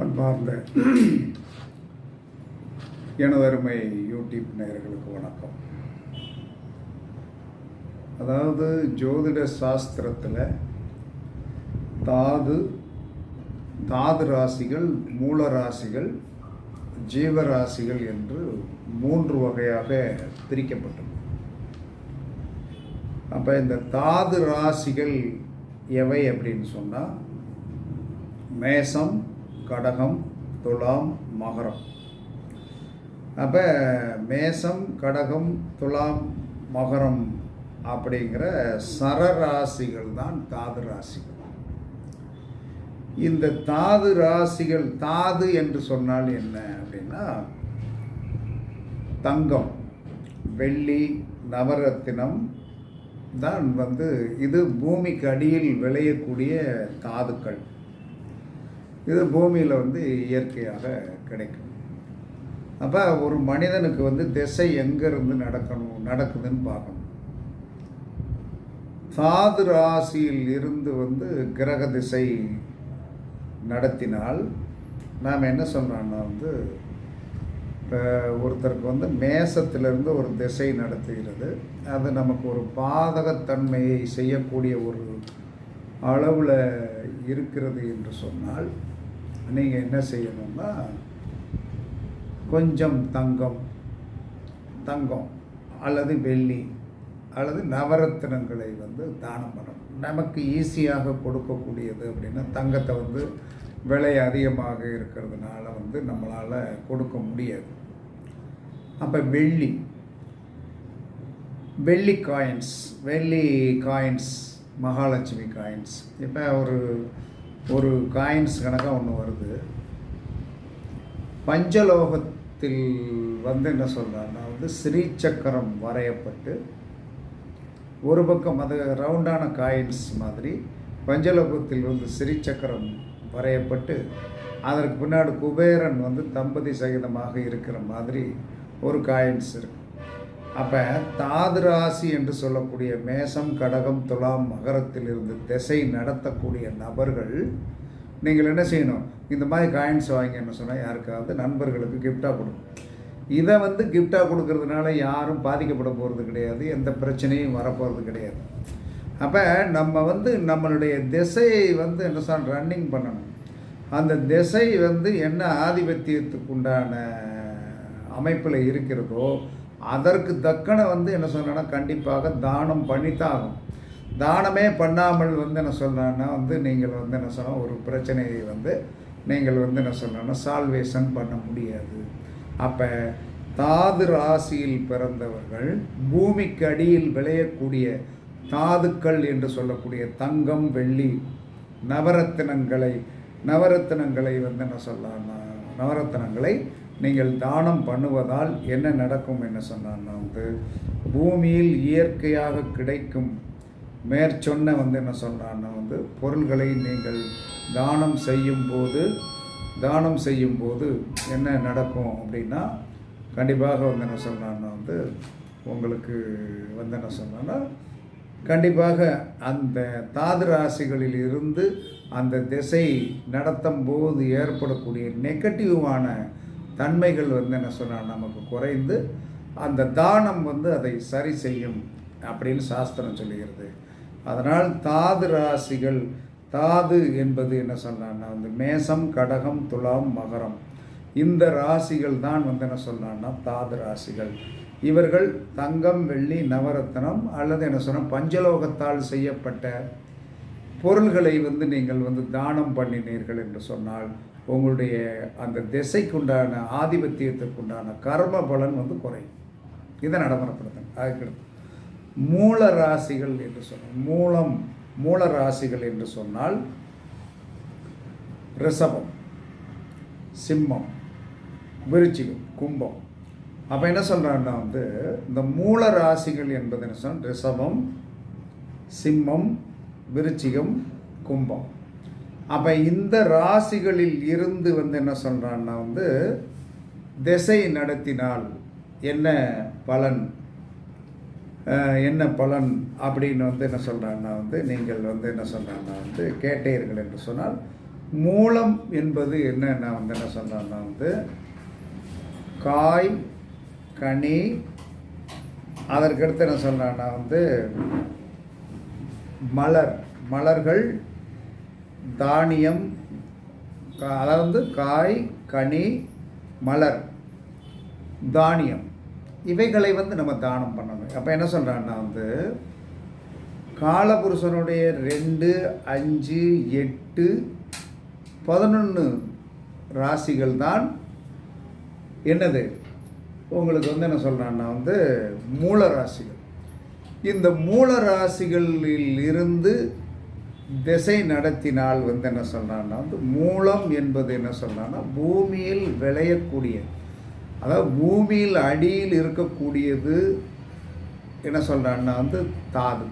பண்பார்ந்த எனதருமை யூடியூப் நேயர்களுக்கு வணக்கம். அதாவது ஜோதிட சாஸ்திரத்தில் தாது தாது ராசிகள் மூல ராசிகள் ஜீவராசிகள் என்று மூன்று வகையாக பிரிக்கப்பட்டது. அப்போ இந்த தாது ராசிகள் எவை அப்படின்னு சொன்னால் மேசம் கடகம் துலாம் மகரம். அப்போ மேசம் கடகம் துலாம் மகரம் அப்படிங்கிற சரராசிகள் தான் தாது ராசிகள். இந்த தாது ராசிகள் தாது என்று சொன்னால் என்ன அப்படின்னா தங்கம் வெள்ளி நவரத்தினம் தான் வந்து இது பூமிக்கு அடியில் விளையக்கூடிய தாதுக்கள். இது பூமியில் வந்து இயற்கையாக கிடைக்கும். அப்போ ஒரு மனிதனுக்கு வந்து திசை எங்கேருந்து நடக்கணும் நடக்குதுன்னு பார்க்கணும். தாது ராசியில் இருந்து வந்து கிரக திசை நடத்தினால் நாம் என்ன சொல்கிறோன்னா வந்து இப்போ ஒருத்தருக்கு வந்து மேசத்திலிருந்து ஒரு திசை நடத்துகிறது. அது நமக்கு ஒரு பாதகத்தன்மையை செய்யக்கூடிய ஒரு அளவில் இருக்கிறது என்று சொன்னால் நீங்கள் என்ன செய்யணும்னா கொஞ்சம் தங்கம் தங்கம் அல்லது வெள்ளி அல்லது நவரத்தினங்களை வந்து தானம் பண்ணணும். நமக்கு ஈஸியாக கொடுக்கக்கூடியது அப்படின்னா தங்கத்தை வந்து விலை அதிகமாக இருக்கிறதுனால வந்து நம்மளால் கொடுக்க முடியாது. அப்போ வெள்ளி வெள்ளி காயின்ஸ் வெள்ளி காயின்ஸ் மகாலட்சுமி காயின்ஸ் இப்போ ஒரு ஒரு காயின்ஸ் கணக்காக ஒன்று வருது. பஞ்சலோகத்தில் வந்து என்ன சொல்கிறாருன்னா வந்து ஸ்ரீசக்கரம் வரையப்பட்டு ஒரு பக்கம் அது ரவுண்டான காயின்ஸ் மாதிரி பஞ்சலோகத்தில் வந்து ஸ்ரீசக்கரம் வரையப்பட்டு அதற்கு பின்னாடி குபேரன் வந்து தம்பதி சகிதமாக இருக்கிற மாதிரி ஒரு காயின்ஸ் இருக்குது அப்போ தாது ராசி என்று சொல்லக்கூடிய மேசம் கடகம் துலாம் மகரத்தில் இருந்து திசை நடத்தக்கூடிய நபர்கள் நீங்கள் என்ன செய்யணும்? இந்த மாதிரி காயின்ஸ் வாங்கின்னு சொன்னால் யாருக்காவது நண்பர்களுக்கு கிஃப்டாக கொடுக்கும் இதை வந்து கிஃப்டாக கொடுக்கறதுனால யாரும் பாதிக்கப்பட போகிறது கிடையாது. எந்த பிரச்சனையும் வரப்போகிறது கிடையாது. அப்போ நம்ம வந்து நம்மளுடைய திசையை வந்து என்ன சொல் ரன்னிங் பண்ணணும். அந்த திசை வந்து என்ன ஆதிபத்தியத்துக்கு உண்டான அமைப்பில் இருக்கிறதோ அதற்கு தக்கன வந்து என்ன சொல்கிறேன்னா கண்டிப்பாக தானம் பண்ணித்தான் ஆகும் தானமே பண்ணாமல் வந்து என்ன சொல்கிறேன்னா வந்து நீங்கள் வந்து என்ன சொன்னால் ஒரு பிரச்சனையை வந்து நீங்கள் வந்து என்ன சொல்கிறேன்னா சால்வேஷன் பண்ண முடியாது. அப்போ தாது ராசியில் பிறந்தவர்கள் பூமிக்கு அடியில் விளையக்கூடிய தாதுக்கள் என்று சொல்லக்கூடிய தங்கம் வெள்ளி நவரத்தினங்களை நவரத்தினங்களை வந்து என்ன சொல்லலாம் நவரத்தினங்களை நீங்கள் தானம் பண்ணுவதால் என்ன நடக்கும் என்ன சொன்னான்னா வந்து பூமியில் இயற்கையாக கிடைக்கும். மேற்சொன்ன வந்து என்ன சொல்கிறான்னா வந்து பொருள்களை நீங்கள் தானம் செய்யும்போது தானம் செய்யும்போது என்ன நடக்கும்? அப்படின்னா கண்டிப்பாக வந்து என்ன சொல்கிறான்னா வந்து உங்களுக்கு வந்து என்ன சொன்னான்னா கண்டிப்பாக அந்த தாது ராசிகளில் இருந்து அந்த திசை நடத்தும் போது ஏற்படக்கூடிய நெகட்டிவான தன்மைகள் வந்து என்ன சொன்னால் நமக்கு குறைந்து அந்த தானம் வந்து அதை சரி செய்யும் அப்படின்னு சாஸ்திரம் சொல்லுகிறது. அதனால் தாது ராசிகள் தாது என்பது என்ன சொல்லலாம்னா வந்து மேசம் கடகம் துலாம் மகரம். இந்த ராசிகள் தான் வந்து என்ன சொல்லலாம்னா தாது ராசிகள். இவர்கள் தங்கம் வெள்ளி நவரத்னம் அல்லது என்ன சொன்னால் பஞ்சலோகத்தால் செய்யப்பட்ட பொருள்களை வந்து நீங்கள் வந்து தானம் பண்ணினீர்கள் என்று சொன்னால் உங்களுடைய அந்த திசைக்குண்டான ஆதிபத்தியத்துக்குண்டான கர்ம பலன் வந்து குறையும். இதை நடைமுறைப்படுத்தணும். அதுக்கடுத்து மூல ராசிகள் என்று சொன்னால் மூலம் மூல ராசிகள் என்று சொன்னால் ரிஷபம் சிம்மம் விருச்சிகம் கும்பம். அப்போ என்ன சொல்கிறான்னா வந்து இந்த மூல ராசிகள் என்பது என்ன சொன்னால் ரிஷபம் சிம்மம் விருச்சிகம் கும்பம். அப்போ இந்த ராசிகளில் இருந்து வந்து என்ன சொல்கிறான்னா வந்து திசை நடத்தினால் என்ன பலன்? என்ன பலன் அப்படின்னு வந்து என்ன சொல்கிறான்னா வந்து நீங்கள் வந்து என்ன சொல்கிறான்னா வந்து கேட்டீர்கள் என்று சொன்னால் மூலம் என்பது என்ன நான் வந்து என்ன சொல்கிறான்னா வந்து காய் கனி அதற்கடுத்து என்ன சொல்கிறான்னா வந்து மலர். மலர்கள் தானியம் அதாவது வந்து காய் கனி மலர் தானியம். இவைகளை வந்து நம்ம தானம் பண்ணணும். அப்போ என்ன சொல்கிறான்னா வந்து காலபுருஷனுடைய ரெண்டு அஞ்சு எட்டு பதினொன்று ராசிகள் தான் என்னது? உங்களுக்கு வந்து என்ன சொல்கிறான்னா வந்து மூல ராசிகள். இந்த மூல ராசிகளில் இருந்து திசை நடத்தினால் வந்து என்ன சொல்கிறான்னா வந்து மூலம் என்பது என்ன சொல்கிறான்னா பூமியில் விளையக்கூடிய அதாவது பூமியில் அடியில் இருக்கக்கூடியது என்ன சொல்கிறான்னா வந்து தாது.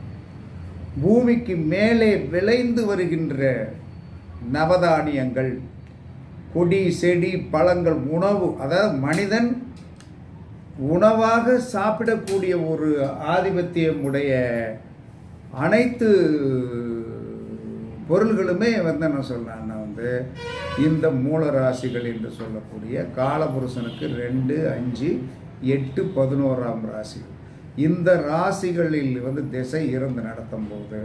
பூமிக்கு மேலே விளைந்து வருகின்ற நவதானியங்கள் கொடி செடி பழங்கள் உணவு அதாவது மனிதன் உணவாக சாப்பிடக்கூடிய ஒரு ஆதிபத்தியம் உடைய அனைத்து பொருள்களுமே வந்து என்ன சொல்றான்னா வந்து இந்த மூல ராசிகள் என்று சொல்லக்கூடிய காலபுருஷனுக்கு ரெண்டு அஞ்சு எட்டு பதினோராம் ராசிகள் இந்த ராசிகளில் வந்து திசை இருந்து நடத்தும் போது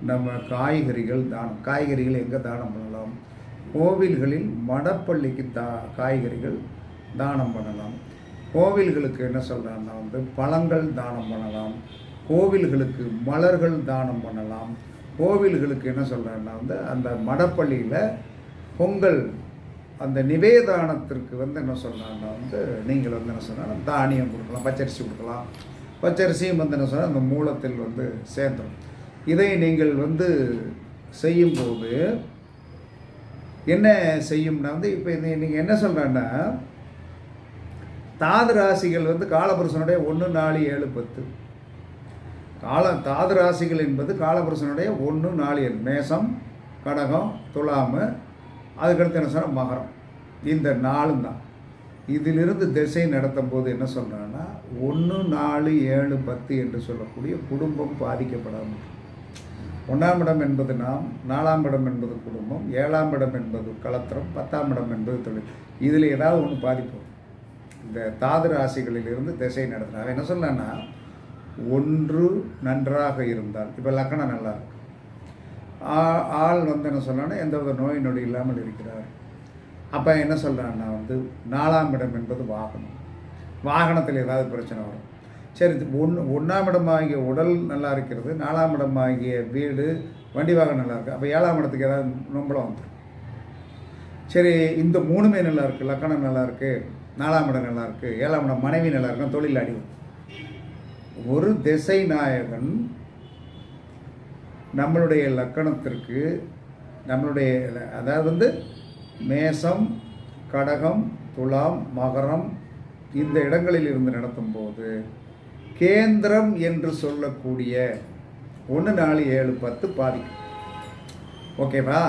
நம்ம காய்கறிகள் தானம் காய்கறிகள் எங்கே தானம் பண்ணலாம்? கோவில்களில் மடப்பள்ளிக்கு தா காய்கறிகள் தானம் பண்ணலாம். கோவில்களுக்கு என்ன சொல்கிறாங்கன்னா வந்து பழங்கள் தானம் பண்ணலாம். கோவில்களுக்கு மலர்கள் தானம் பண்ணலாம். கோவில்களுக்கு என்ன சொல்கிறாங்கன்னா வந்து அந்த மடப்பள்ளியில் பொங்கல் அந்த நிவேதானத்திற்கு வந்து என்ன சொல்கிறாங்கன்னா வந்து நீங்கள் வந்து என்ன சொன்னால் தானியம் கொடுக்கலாம் பச்சரிசி கொடுக்கலாம். பச்சரிசியும் வந்து என்ன சொன்னால் அந்த மூலத்தில் வந்து சேர்ந்துடும் இதை நீங்கள் வந்து செய்யும்போது என்ன செய்யும்னா வந்து இப்போ நீங்கள் என்ன சொல்கிறேன்னா தாது ராசிகள் வந்து காலபுருஷனுடைய ஒன்று நாலு ஏழு பத்து. கால தாது ராசிகள் என்பது காலபுருஷனுடைய ஒன்று நாலு ஏழு மேசம் கடகம் துலாமு. அதுக்கடுத்து என்ன சொன்னால் மகரம். இந்த நாளும் தான். இதிலிருந்து திசை நடத்தும் போது என்ன சொல்கிறான்னா ஒன்று நாலு ஏழு பத்து என்று சொல்லக்கூடிய குடும்பம் பாதிக்கப்படாமல் ஒன்றாம் இடம் என்பது நாம் நாலாம் இடம் என்பது குடும்பம் ஏழாம் இடம் என்பது கலத்திரம் பத்தாம் இடம் என்பது தொழில். இதில் ஏதாவது ஒன்று பாதிப்பு இந்த தாது ராசிகளிலிருந்து திசை நடத்துகிறாங்க என்ன சொல்லனா ஒன்று நன்றாக இருந்தால். இப்போ லக்கணம் நல்லா இருக்கு. ஆ- ஆள் வந்து என்ன சொல்கிறான்னா எந்தவித நோய் நொடி இல்லாமல் இருக்கிறார். அப்போ என்ன சொல்கிறான்னா வந்து நாலாம் இடம் என்பது வாகனம். வாகனத்தில் ஏதாவது பிரச்சனை வரும். சரி ஒன்று ஒன்றாம் இடமாகிய உடல் நல்லா இருக்கிறது நாலாம் இடமாகிய வீடு வண்டி வாகனம் நல்லா இருக்குது அப்போ ஏழாம் இடத்துக்கு ஏதாவது நம்பளம் வந்துடும் சரி இந்த மூணுமே நல்லா இருக்குது லக்கணம் நல்லா இருக்குது நாலாம் இடம் நல்லா இருக்குது ஏழாம் இடம் மனைவி நல்லா இருக்கும் தொழில் அடி ஒரு திசை நாயகன் நம்மளுடைய லக்கணத்திற்கு நம்மளுடைய அதாவது வந்து மேசம் கடகம் துலாம் மகரம் இந்த இடங்களில் இருந்து நடத்தும் போது கேந்திரம் என்று சொல்லக்கூடிய ஒன்று நாலு ஏழு பத்து பாதிக்கும் ஓகேவா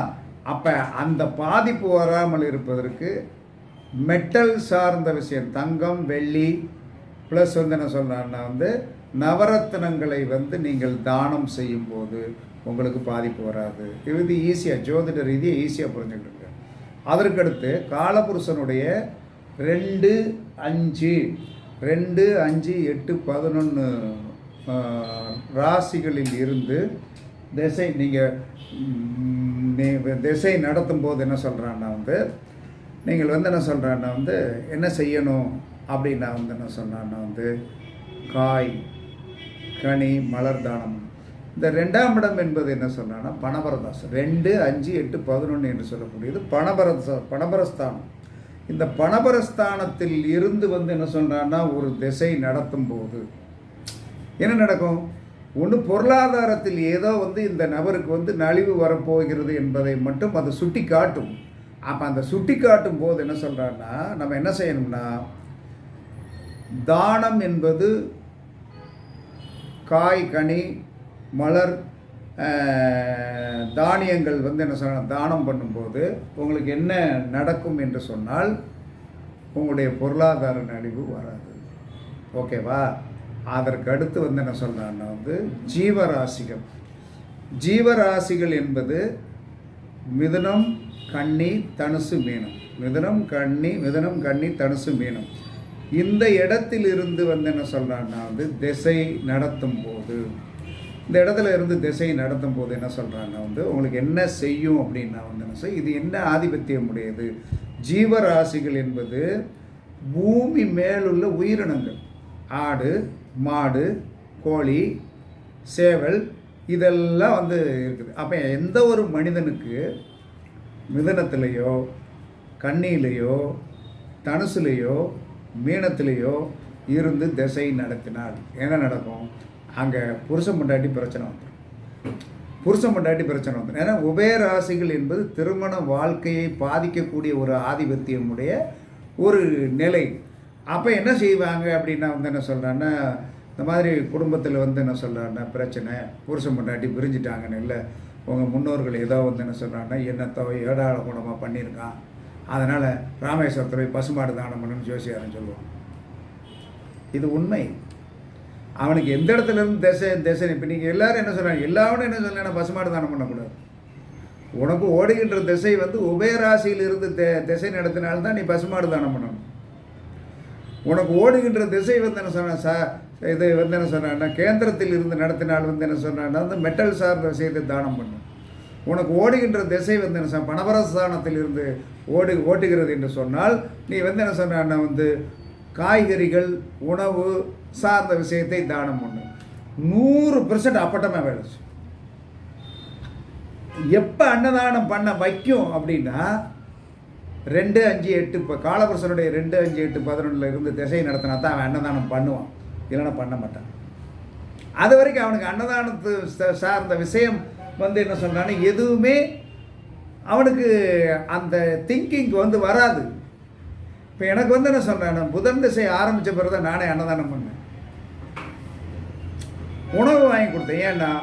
அப்போ அந்த பாதிப்பு வராமல் இருப்பதற்கு மெட்டல் சார்ந்த விஷயம் தங்கம் வெள்ளி ப்ளஸ் வந்து என்ன சொல்கிறான்னா வந்து நவரத்தினங்களை வந்து நீங்கள் தானம் செய்யும்போது உங்களுக்கு பாதிப்பு வராது. இது ஈஸியாக ஜோதிட ரீதியாக ஈஸியாக புரிஞ்சுக்கிட்டு அதற்கடுத்து காலபுருஷனுடைய ரெண்டு அஞ்சு ரெண்டு அஞ்சு எட்டு பதினொன்று ராசிகளில் இருந்து திசை நீங்கள் திசை நடத்தும் போது என்ன சொல்கிறான்னா வந்து நீங்கள் வந்து என்ன சொல்கிறான்னா வந்து என்ன செய்யணும் அப்படின்னா வந்து என்ன சொன்னான்னா வந்து காய். கனி மலர் தானம். இந்த ரெண்டாம் இடம் என்பது என்ன சொன்னான்னா பணபரதாசம் ரெண்டு அஞ்சு எட்டு பதினொன்று என்று சொல்லக்கூடியது பணபரத பணபரஸ்தானம் இந்த பணபரஸ்தானத்தில் இருந்து வந்து என்ன சொல்கிறான்னா ஒரு திசை நடத்தும் போது என்ன நடக்கும்? ஒன்று பொருளாதாரத்தில் ஏதோ வந்து இந்த நபருக்கு வந்து நலிவு வரப்போகிறது என்பதை மட்டும் அதை சுட்டி காட்டும் அப்போ அந்த சுட்டி காட்டும் போது என்ன சொல்கிறான்னா நம்ம என்ன செய்யணும்னா தானம் என்பது காய் கனி மலர் தானியங்கள் வந்து என்ன சொன்ன தானம் பண்ணும்போது உங்களுக்கு என்ன நடக்கும் என்று சொன்னால் உங்களுடைய பொருளாதார நலிவு வராது. ஓகேவா அதற்கு அடுத்து வந்து என்ன சொல்கிறான்னா வந்து ஜீவராசிகள். ஜீவராசிகள் என்பது மிதுனம் கன்னி தனுசு மீனம். மிதுனம் கன்னி மிதுனம் கன்னி தனுசு மீனம். இந்த இடத்திலிருந்து வந்து என்ன சொல்கிறான்னா வந்து திசை நடத்தும் போது இந்த இடத்துல இருந்து திசை நடத்தும் போது என்ன சொல்கிறாங்கன்னா வந்து உங்களுக்கு என்ன செய்யும் அப்படின்னா வந்து என்ன செய்யும் இது என்ன ஆதிபத்தியம் உடையது ஜீவராசிகள் என்பது பூமி மேலுள்ள உயிரினங்கள். ஆடு மாடு கோழி சேவல் இதெல்லாம் வந்து இருக்குது. அப்போ எந்த ஒரு மனிதனுக்கு மிதனத்திலேயோ கண்ணியிலேயோ தனுசுலேயோ மீனத்திலேயோ இருந்து திசை நடத்தினால் என்ன நடக்கும்? அங்கே புருஷன் பொண்டாட்டி பிரச்சனை வந்துடும் புருஷன் பொண்டாட்டி பிரச்சனை வந்துடும் ஏன்னா உபயராசிகள் என்பது திருமண வாழ்க்கையை பாதிக்கக்கூடிய ஒரு ஆதிபத்தியமுடைய ஒரு நிலை. அப்போ என்ன செய்வாங்க அப்படின்னா வந்து என்ன சொல்கிறான்னா இந்த மாதிரி குடும்பத்தில் வந்து என்ன சொல்கிறான்னா பிரச்சனை. புருஷன் பொண்டாட்டி பிரிஞ்சிட்டாங்கன்னு இல்லை. உங்கள் முன்னோர்கள் ஏதோ வந்து என்ன சொல்கிறாங்கன்னா என்னத்தோ ஏடாள குணமாக பண்ணியிருக்கான். அதனால் ராமேஸ்வரத்தில் போய் பசுமாடு தானம் பண்ணணும்னு ஜோசியாரன் சொல்லுவான் இது உண்மை. அவனுக்கு எந்த இடத்துல இருந்து திசை திசை இப்போ நீங்கள் எல்லோரும் என்ன சொல்கிறாங்க எல்லாரும் என்ன சொல்லலாம் பசுமாடு தானம் பண்ணக்கூடாது. உனக்கு ஓடுகின்ற திசை வந்து உபயராசியில் இருந்து திசை நடத்தினால்தான் நீ பசுமாடு தானம் பண்ணணும். உனக்கு ஓடுகின்ற திசை வந்து என்ன சொன்ன சா இது வந்து என்ன சொன்னான்னா கேந்திரத்தில் இருந்து நடத்தினால் வந்து என்ன சொன்னான்னா வந்து மெட்டல் சார்ந்த விஷயத்தை தானம் பண்ணும் உனக்கு ஓடுகின்ற திசை வந்து என்ன சொன்ன பணபரஸ்தானத்தில் இருந்து ஓடு ஓட்டுகிறது என்று சொன்னால் நீ வந்து என்ன சொன்ன வந்து காய்கறிகள் உணவு சார்ந்த விஷயத்தை தானம் பண்ணு. நூறு பெர்சன்ட் அப்பட்டமாக வேலைச்சு. எப்போ அன்னதானம் பண்ண வைக்கும் அப்படின்னா ரெண்டு அஞ்சு எட்டு இப்போ காலபுருஷனுடைய ரெண்டு அஞ்சு எட்டு பதினொன்றில் இருந்து திசை நடத்தினா தான் அவன் அன்னதானம் பண்ணுவான். இல்லைன்னா பண்ண மாட்டான். அது வரைக்கும் அவனுக்கு அன்னதானத்து சார்ந்த விஷயம் வந்து என்ன சொல்கிறான்னா எதுவுமே அவனுக்கு அந்த திங்கிங் வந்து வராது. இப்போ எனக்கு வந்து என்ன சொல்கிறேன் புதன் திசை ஆரம்பித்த பிறகு தான் நானே அன்னதானம் பண்ணேன். உணவு வாங்கி கொடுத்தேன். ஏன்னா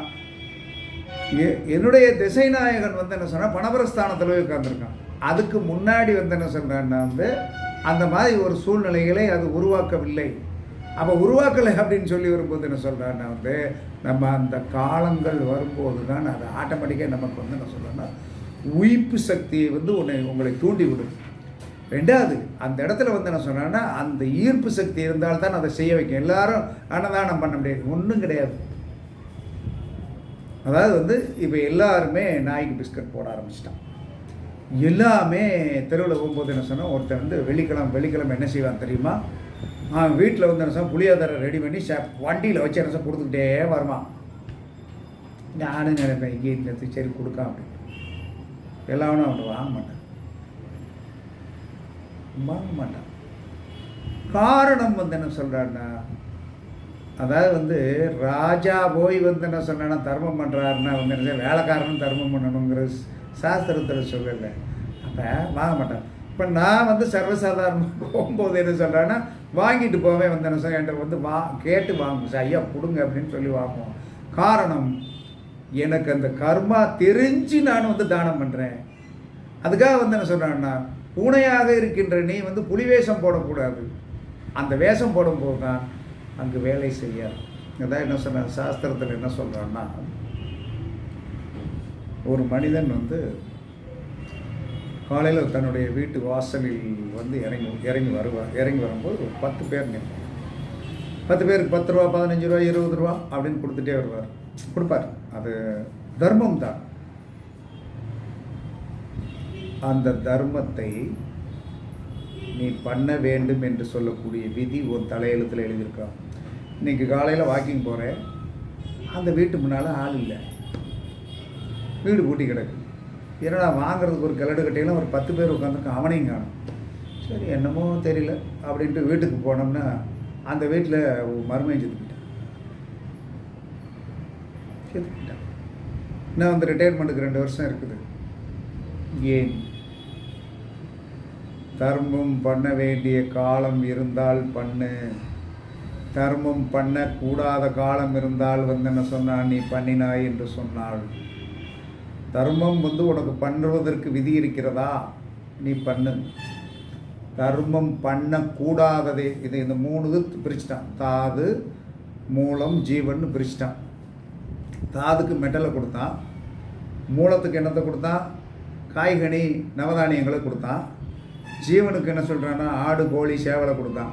எ- என்னுடைய திசைநாயகன் வந்து என்ன சொன்னால் பணபரஸ்தானத்தில் போய் உட்காந்துருக்கான் அதுக்கு முன்னாடி வந்து என்ன சொல்கிறான்னா வந்து அந்த மாதிரி ஒரு சூழ்நிலைகளை அது உருவாக்கவில்லை. அப்போ உருவாக்கலை அப்படின்னு சொல்லி வரும்போது என்ன சொல்கிறான்னா வந்து நம்ம அந்த காலங்கள் வரும்போது தான் அது ஆட்டோமேட்டிக்காக நமக்கு வந்து என்ன சொல்கிறேன்னா உயிர்ப்பு சக்தியை வந்து உன்னை உங்களை தூண்டி விடும். ரெண்டாவது அந்த இடத்துல வந்து என்ன சொன்னான்னா அந்த ஈர்ப்பு சக்தி இருந்தால்தான் அதை செய்ய வைக்கும். எல்லாரும் அன்னதானம் பண்ண முடியாது. ஒன்றும் கிடையாது. அதாவது வந்து இப்போ எல்லாருமே நாய்க்கு பிஸ்கட் போட ஆரம்பிச்சிட்டான். எல்லாமே தெருவில் போகும்போது என்ன சொன்னால் ஒருத்தர் வந்து வெள்ளிக்கிழமை வெள்ளிக்கிழமை என்ன செய்வான் தெரியுமா? அவன் வீட்டில் வந்து என்ன சொன்னால் புளியோதரை ரெடி பண்ணி ச வண்டியில் வச்சு என்ன கொடுத்துக்கிட்டே வருவான். நானும் நினைப்பேன் இங்கே இந்த சரி கொடுக்காம அப்படின்னு. எல்லாவனும் அவன் வாங்க மாட்டான். வாங்க மாட்டான். காரணம் வந்து என்ன சொல்கிறான்னா அதாவது வந்து ராஜா போய் வந்து என்ன சொன்னா தர்மம் பண்ணுறாருன்னா வந்து என்ன வேலைக்காரனும் தர்மம் பண்ணணுங்கிற சாஸ்திரத்தில் சொல்லலை. அப்போ வாங்க மாட்டான். இப்போ நான் வந்து சர்வசாதாரணமாக போகும்போது என்ன சொல்கிறேன்னா வாங்கிட்டு போவேன் வந்தேன் சார் என்கிட்ட வந்து வா கேட்டு வாங்க சார் ஐயா கொடுங்க அப்படின்னு சொல்லி வாங்குவோம். காரணம் எனக்கு அந்த கர்மா தெரிஞ்சு நான் வந்து தானம் பண்ணுறேன் அதுக்காக வந்து என்ன சொல்கிறேன்னா பூனையாக இருக்கின்ற நீ வந்து புலி வேஷம் போடக்கூடாது. அந்த வேஷம் போடும்போது தான் அங்கு வேலை செய்யாது. அதான் என்ன சொன்ன சாஸ்திரத்தில் என்ன சொல்கிறான்னா ஒரு மனிதன் வந்து காலையில் தன்னுடைய வீட்டு வாசலில் வந்து இறங்கி இறங்கி வருவார் இறங்கி வரும்போது ஒரு பத்து பேர் நிற்பார் பத்து பேருக்கு பத்து ரூபா பதினஞ்சு ரூபா இருபது ரூபா அப்படின்னு கொடுத்துட்டே வருவார். கொடுப்பார். அது தர்மம் தான். அந்த தர்மத்தை நீ பண்ண வேண்டும் என்று சொல்லக்கூடிய விதி உன் தலையெழுத்தில் எழுதியிருக்கா. இன்றைக்கி காலையில் வாக்கிங் போகிறேன் அந்த வீட்டு முன்னால் ஆள் இல்லை. வீடு பூட்டி கிடக்கு. என்னடா வாங்குறதுக்கு ஒரு கிளடு கட்டையில ஒரு பத்து பேர் உட்காந்துருக்கோம் அவனையும் காணும். சரி என்னமோ தெரியல அப்படின்ட்டு வீட்டுக்கு போனோம்னா அந்த வீட்டில் மருமையை செத்துக்கிட்டேன் செத்துக்கிட்டேன் இன்னும் வந்து ரிட்டையர்மெண்ட்டுக்கு ரெண்டு வருஷம் இருக்குது. ஏன்? தர்மம் பண்ண வேண்டிய காலம் இருந்தால் பண்ணு. தர்மம் பண்ணக்கூடாத காலம் இருந்தால் வந்து என்ன சொன்னான் நீ பண்ணினாய் என்று சொன்னாள். தர்மம் வந்து உனக்கு பண்ணுவதற்கு விதி இருக்கிறதா? நீ பண்ணு. தர்மம் பண்ணக்கூடாததே. இது இந்த மூணு இது பிரிச்சிட்டான். தாது மூலம் ஜீவன் பிரிச்சிட்டான். தாதுக்கு மெட்டலை கொடுத்தான். மூலத்துக்கு என்னத்தை கொடுத்தான்? காய்கனி நவதானியங்களை கொடுத்தான். ஜீவனுக்கு என்ன சொல்கிறான்னா ஆடு கோழி சேவலை கொடுத்தான்.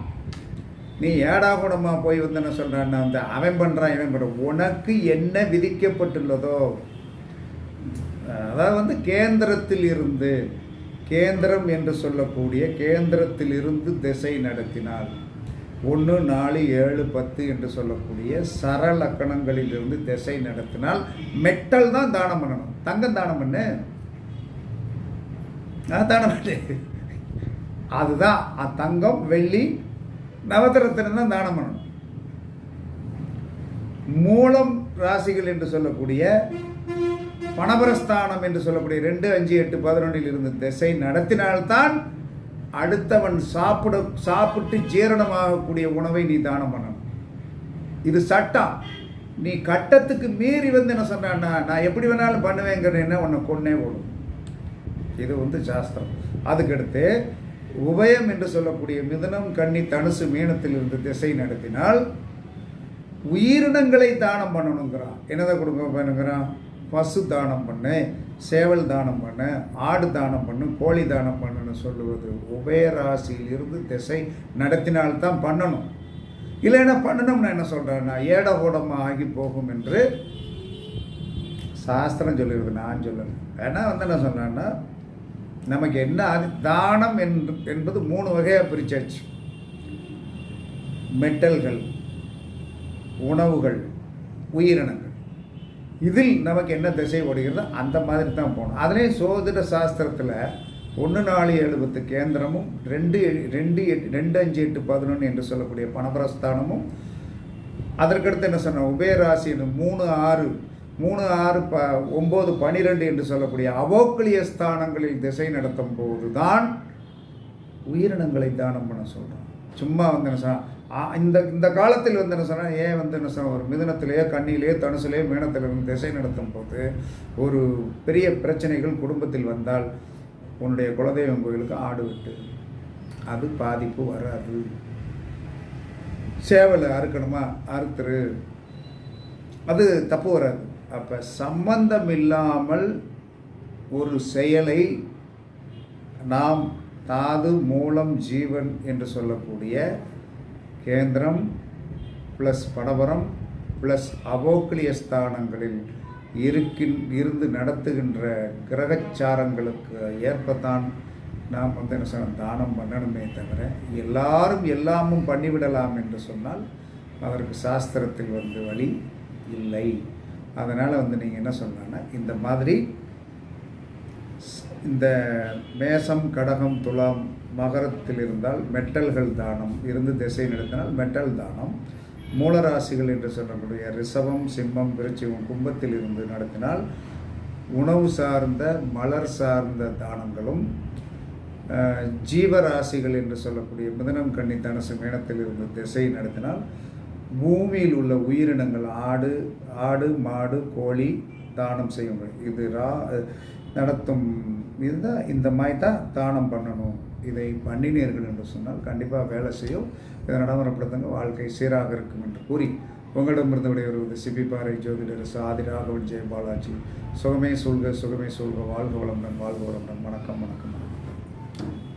நீ ஏடா கூடமாக போய் வந்து என்ன சொல்கிறான்னா அந்த அவன் பண்ணுறான் இவன் பண்ணுறான் உனக்கு என்ன விதிக்கப்பட்டுள்ளதோ அதாவது வந்து கேந்திரத்தில் இருந்து கேந்திரம் என்று சொல்லக்கூடிய கேந்திரத்தில் இருந்து திசை நடத்தினால் ஒன்று நாலு ஏழு பத்து என்று சொல்லக்கூடிய சரலக்கணங்களில் இருந்து திசை நடத்தினால் மெட்டல் தான் தானம் பண்ணணும். தங்கம் தானம் பண்ணு. நான் தானம் பண்ணு. அதுதான் அ- தங்கம் வெள்ளி நவத்திரத்தினம் தான் தானம் பண்ணணும். மூலம் ராசிகள் என்று சொல்லக்கூடிய பணபரஸ்தானம் என்று சொல்லக்கூடிய ரெண்டு அஞ்சு எட்டு பதினொன்றில் இருந்து திசை நடத்தினால்தான் அடுத்தவன் சாப்பிட சாப்பிட்டு ஜீரணமாகக்கூடிய உணவை நீ தானம் பண்ணணும். இது சட்டம். நீ கட்டத்துக்கு மீறி வந்து என்ன சொன்னான்னா நான் எப்படி வேணாலும் பண்ணுவேங்கிறேன்னா உன்னை கொன்னே ஓடும். இது வந்து சாஸ்திரம். அதுக்கடுத்து உபயம் என்று சொல்லக்கூடிய மிதுனம் கன்னி தனுசு மீனத்தில் இருந்து திசை நடத்தினால் உயிரினங்களை தானம் பண்ணணுங்கிறான். என்னதை கொடுக்க பண்ணுங்கிறான் பசு தானம் பண்ணு சேவல் தானம் பண்ணு ஆடு தானம் பண்ணு கோழி தானம் பண்ணுன்னு சொல்லுவது உபயராசியில் இருந்து திசை நடத்தினால்தான் பண்ணணும். இல்லைன்னா பண்ணணும்னா என்ன சொல்கிறேன்னா ஏடகூடமாக ஆகி போகும் என்று சாஸ்திரம் சொல்லியிருக்கு நான் சொல்லலை. ஏன்னா வந்து என்ன சொன்னேன்னா நமக்கு என்ன அது தானம் என்று என்பது மூணு வகையாக பிரிச்சாச்சு. மெட்டல்கள் உணவுகள் உயிரினங்கள். இதில் நமக்கு என்ன திசை ஓடுகிறதோ அந்த மாதிரி தான் போகணும். அதனே சோதிட சாஸ்திரத்தில் ஒன்று நாலு எழுபத்து கேந்திரமும் ரெண்டு ரெண்டு எட்டு ரெண்டு அஞ்சு எட்டு பதினொன்று என்று சொல்லக்கூடிய பணபரஸ்தானமும் அதற்கடுத்து என்ன சொன்ன உபயராசி மூணு ஆறு மூணு ஆறு ப ஒம்பது பனிரெண்டு என்று சொல்லக்கூடிய அவோக்கிலிய ஸ்தானங்களில் திசை நடத்தும் போது தான் உயிரினங்களை தானம் பண்ண சொல்கிறோம் சும்மா வந்து என்ன இந்த இந்த காலத்தில் வந்து என்ன சொன்னால் ஏன் வந்து என்ன சொன்ன ஒரு மிதனத்திலேயோ கண்ணிலேயோ தனுசுலேயோ மீனத்தில் இருந்து திசை நடத்தும் போது ஒரு பெரிய பிரச்சனைகள் குடும்பத்தில் வந்தால் உன்னுடைய குலதெய்வம் கோயிலுக்கு ஆடு விட்டு. அது பாதிப்பு வராது. சேவலை அறுக்கணுமா? அறுத்துரு. அது தப்பு வராது. அப்போ சம்பந்தம் இல்லாமல் ஒரு செயலை நாம் தாது மூலம் ஜீவன் என்று சொல்லக்கூடிய கேந்திரம் ப்ளஸ் படவரம் ப்ளஸ் அவோக்லிய ஸ்தானங்களில் இருக்கின் இருந்து நடத்துகின்ற கிரகச்சாரங்களுக்கு ஏற்பத்தான் நாம் வந்து என்ன சொல்ல தானம் பண்ணணுமே தவிர எல்லாரும் எல்லாமும் பண்ணிவிடலாம் என்று சொன்னால் அதற்கு சாஸ்திரத்தில் வந்து வழி இல்லை. அதனால் வந்து நீங்கள் என்ன சொன்னால் இந்த மாதிரி இந்த மேசம் கடகம் துலாம் மகரத்தில் இருந்தால் மெட்டல்கள் தானம். இருந்து திசை நடத்தினால் மெட்டல் தானம். மூலராசிகள் என்று சொல்லக்கூடிய ரிஷபம் சிம்மம் விருச்சிகம் கும்பத்தில் இருந்து நடத்தினால் உணவு சார்ந்த மலர் சார்ந்த தானங்களும் ஜீவராசிகள் என்று சொல்லக்கூடிய மிதனம் கன்னி தனசு மேனத்தில் இருந்து திசை நடத்தினால் பூமியில் உள்ள உயிரினங்கள் ஆடு ஆடு மாடு கோழி தானம் செய்யும். இது ரா நடத்தும் இருந்தால் இந்த மாதிரி தான் தானம் பண்ணணும். இதை பண்ணினீர்கள் என்று சொன்னால் கண்டிப்பாக வேலை செய்யும். இதை நடைமுறைப்படுத்துங்க. வாழ்க்கை சீராக இருக்கும் என்று கூறி உங்களிடமிருந்து விடைபெறுவது சிபி பாறை ஜோதிடர் சாதி ராகவன் ஜெய பாலாஜி. சுகமே சொல்க சுகமே சொல்க வாழ்க வளமுடன் வாழ்க வளமுடன். வணக்கம் வணக்கம் வணக்கம்.